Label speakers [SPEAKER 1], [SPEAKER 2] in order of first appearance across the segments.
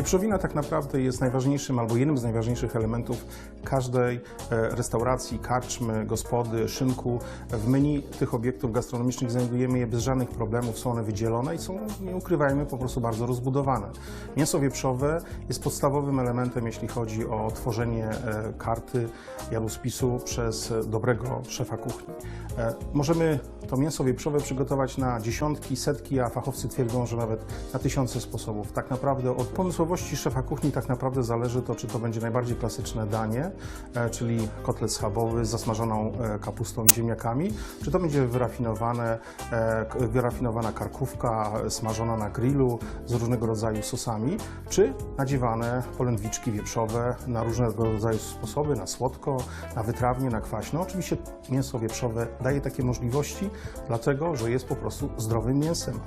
[SPEAKER 1] Wieprzowina tak naprawdę jest najważniejszym albo jednym z najważniejszych elementów każdej e, restauracji, karczmy, gospody, szynku. W menu tych obiektów gastronomicznych znajdujemy je bez żadnych problemów, są one wydzielone i są, nie ukrywajmy, po prostu bardzo rozbudowane. Mięso wieprzowe jest podstawowym elementem, jeśli chodzi o tworzenie e, karty jadłospisu przez dobrego szefa kuchni. E, Możemy to mięso wieprzowe przygotować na dziesiątki, setki, a fachowcy twierdzą, że nawet na tysiące sposobów. Tak naprawdę od pomysłowości szefa kuchni tak naprawdę zależy to, czy to będzie najbardziej klasyczne danie, e, czyli kotlet schabowy z zasmażoną e, kapustą i ziemniakami, czy to będzie wyrafinowane, e, wyrafinowana karkówka smażona na grillu z różnego rodzaju sosami, czy nadziewane polędwiczki wieprzowe na różnego rodzaju sposoby, na słodko, na wytrawnie, na kwaśno. Oczywiście mięso wieprzowe daje takie możliwości, dlatego że jest po prostu zdrowym mięsem.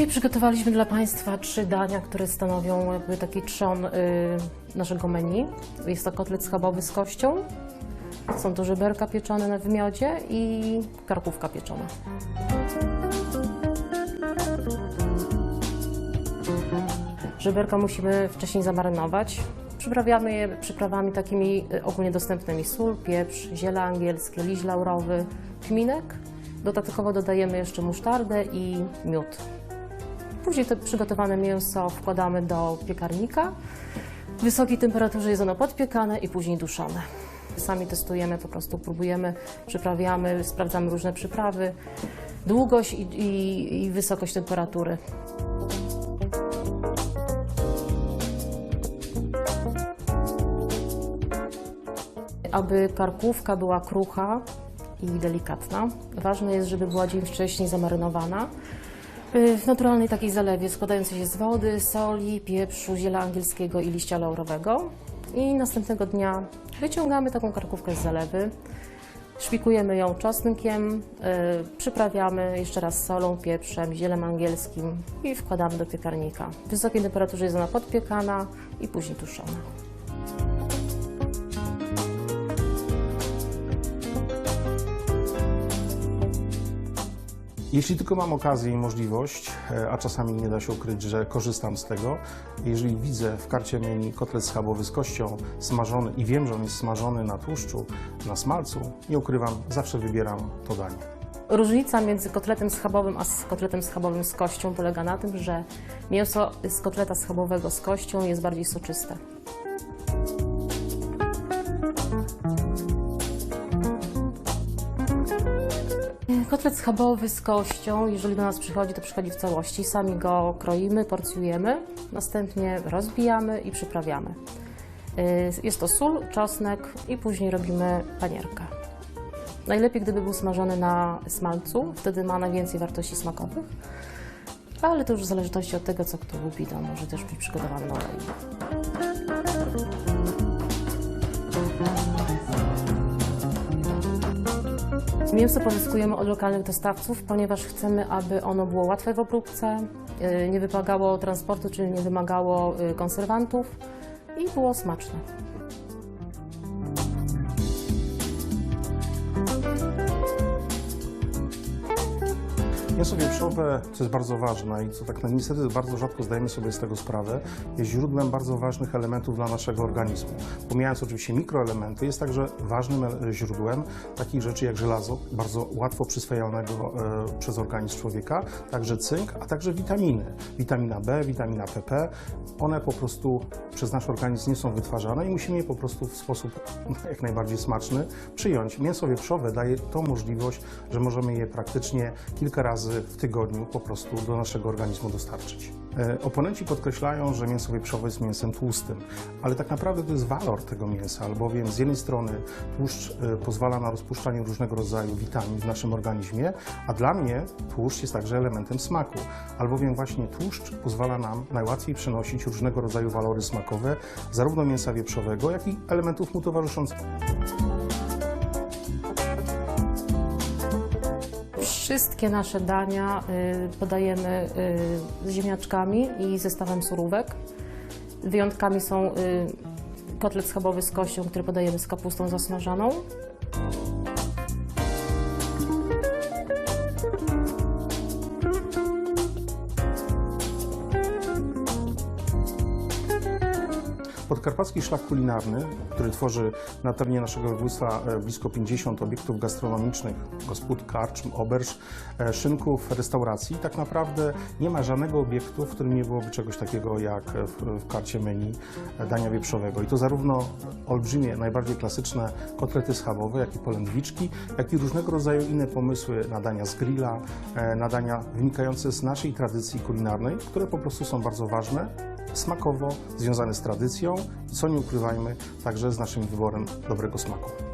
[SPEAKER 2] Dzisiaj przygotowaliśmy dla Państwa trzy dania, które stanowią jakby taki trzon y, naszego menu. Jest to kotlet schabowy z kością, są to żeberka pieczone w miodzie i karkówka pieczona. Żeberka musimy wcześniej zamarynować. Przyprawiamy je przyprawami takimi y, ogólnie dostępnymi. Sól, pieprz, ziele angielskie, liść laurowy, kminek. Dodatkowo dodajemy jeszcze musztardę i miód. Później to przygotowane mięso wkładamy do piekarnika. W wysokiej temperaturze jest ono podpiekane i później duszone. Sami testujemy, po prostu próbujemy, przyprawiamy, sprawdzamy różne przyprawy, długość i, i, i wysokość temperatury. Aby karkówka była krucha i delikatna, ważne jest, żeby była dzień wcześniej zamarynowana w naturalnej takiej zalewie składającej się z wody, soli, pieprzu, ziela angielskiego i liścia laurowego. I następnego dnia wyciągamy taką karkówkę z zalewy, szpikujemy ją czosnkiem, y, przyprawiamy jeszcze raz solą, pieprzem, zielem angielskim i wkładamy do piekarnika. W wysokiej temperaturze jest ona podpiekana i później tuszona.
[SPEAKER 1] Jeśli tylko mam okazję i możliwość, e, a czasami nie da się ukryć, że korzystam z tego, jeżeli widzę w karcie menu kotlet schabowy z kością smażony i wiem, że on jest smażony na tłuszczu, na smalcu, nie ukrywam, zawsze wybieram to danie.
[SPEAKER 2] Różnica między kotletem schabowym a kotletem schabowym z kością polega na tym, że mięso z kotleta schabowego z kością jest bardziej soczyste. Kotlet schabowy z kością, jeżeli do nas przychodzi, to przychodzi w całości. Sami go kroimy, porcjujemy, następnie rozbijamy i przyprawiamy. Y, Jest to sól, czosnek i później robimy panierkę. Najlepiej, gdyby był smażony na smalcu, wtedy ma najwięcej wartości smakowych. Ale to już w zależności od tego, co kto lubi, to może też być przygotowany na oleju. Mięso pozyskujemy od lokalnych dostawców, ponieważ chcemy, aby ono było łatwe w obróbce, y, nie wymagało transportu, czyli nie wymagało y, konserwantów i było smaczne.
[SPEAKER 1] Mięso wieprzowe, co jest bardzo ważne i co tak na- niestety bardzo rzadko zdajemy sobie z tego sprawę, jest źródłem bardzo ważnych elementów dla naszego organizmu. Pomijając oczywiście mikroelementy, jest także ważnym źródłem takich rzeczy jak żelazo, bardzo łatwo przyswajalnego e, przez organizm człowieka, także cynk, a także witaminy. Witamina B, witamina PP, one po prostu przez nasz organizm nie są wytwarzane i musimy je po prostu w sposób jak najbardziej smaczny przyjąć. Mięso wieprzowe daje tą możliwość, że możemy je praktycznie kilka razy w tygodniu po prostu do naszego organizmu dostarczyć. E, Oponenci podkreślają, że mięso wieprzowe jest mięsem tłustym, ale tak naprawdę to jest walor tego mięsa, albowiem z jednej strony tłuszcz e, pozwala na rozpuszczanie różnego rodzaju witamin w naszym organizmie, a dla mnie tłuszcz jest także elementem smaku, albowiem właśnie tłuszcz pozwala nam najłatwiej przenosić różnego rodzaju walory smakowe, zarówno mięsa wieprzowego, jak i elementów mu towarzyszących.
[SPEAKER 2] Wszystkie nasze dania y, podajemy y, z ziemniaczkami i zestawem surówek. Wyjątkami są y, kotlet schabowy z kością, który podajemy z kapustą zasmażaną.
[SPEAKER 1] Podkarpacki Szlak Kulinarny, który tworzy na terenie naszego województwa e, blisko 50 obiektów gastronomicznych, gospod, karczm, oberż, e, szynków, restauracji, tak naprawdę nie ma żadnego obiektu, w którym nie byłoby czegoś takiego jak w, w karcie menu e, dania wieprzowego. I to zarówno olbrzymie, najbardziej klasyczne kotlety schabowe, jak i polędwiczki, jak i różnego rodzaju inne pomysły na dania z grilla, e, na dania wynikające z naszej tradycji kulinarnej, które po prostu są bardzo ważne smakowo, związane z tradycją co nie ukrywajmy, także z naszym wyborem dobrego smaku.